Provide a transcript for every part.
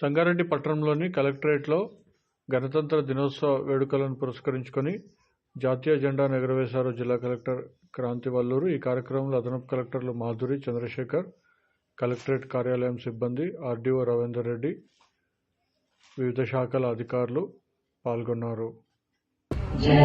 సంగారెడ్డి పట్టణంలోని కలెక్టరేట్లో గణతంత్ర దినోత్సవ వేడుకలను పురస్కరించుకొని జాతీయ జెండా ఎగరవేశారు జిల్లా కలెక్టర్ క్రాంతివల్లూరు ఈ కార్యక్రమంలో అదనపు కలెక్టర్లు మాధురి చంద్రశేఖర్ కలెక్టరేట్ కార్యాలయం సిబ్బంది ఆర్డీఓ రవీందర్ రెడ్డి వివిధ శాఖల అధికారులు పాల్గొన్నారు. జయ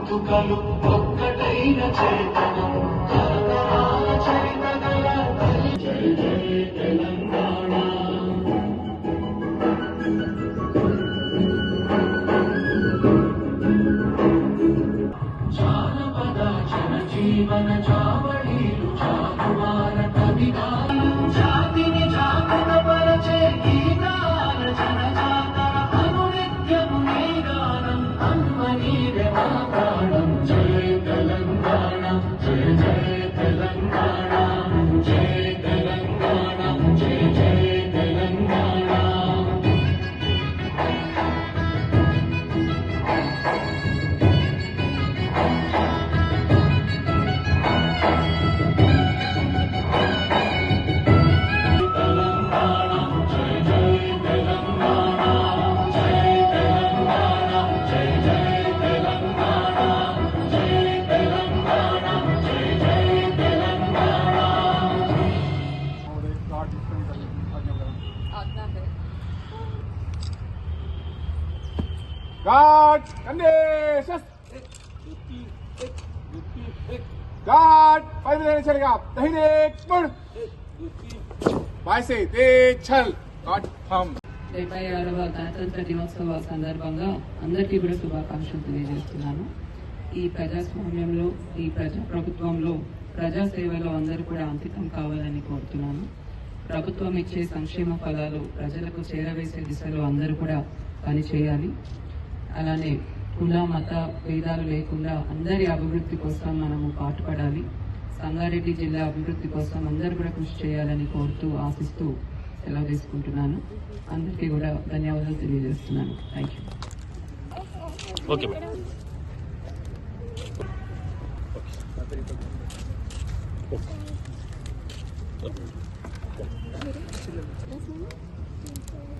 గొంతుకలు ఒక్కటైన చేతనం తరతరాల చరిత గల జయ జయ తెలంగాణ. జానపద జనజీవన గాడ్ గాడ్ పైన కుడ్ దే చల్. గాడ్ ఆరవ గణతంత్ర దినోత్సవ సందర్భంగా అందరికీ కూడా శుభాకాంక్షలు తెలియజేస్తున్నాను. ఈ ప్రజాస్వామ్యంలో ఈ ప్రజాప్రభుత్వంలో ప్రజాసేవలో అందరూ కూడా అంకితం కావాలని కోరుతున్నాను. ప్రభుత్వం ఇచ్చే సంక్షేమ ఫలాలు ప్రజలకు చేరవేసే దిశలో అందరూ కూడా పనిచేయాలి. అలానే కుల మత భేదాలు లేకుండా అందరి అభివృద్ధి కోసం మనము పాటుపడాలి. సంగారెడ్డి జిల్లా అభివృద్ధి కోసం అందరూ కూడా కృషి చేయాలని కోరుతూ ఆశిస్తూ సెలవు తీసుకుంటున్నాను. అందరికీ కూడా ధన్యవాదాలు తెలియజేస్తున్నాను. Thank you okay madam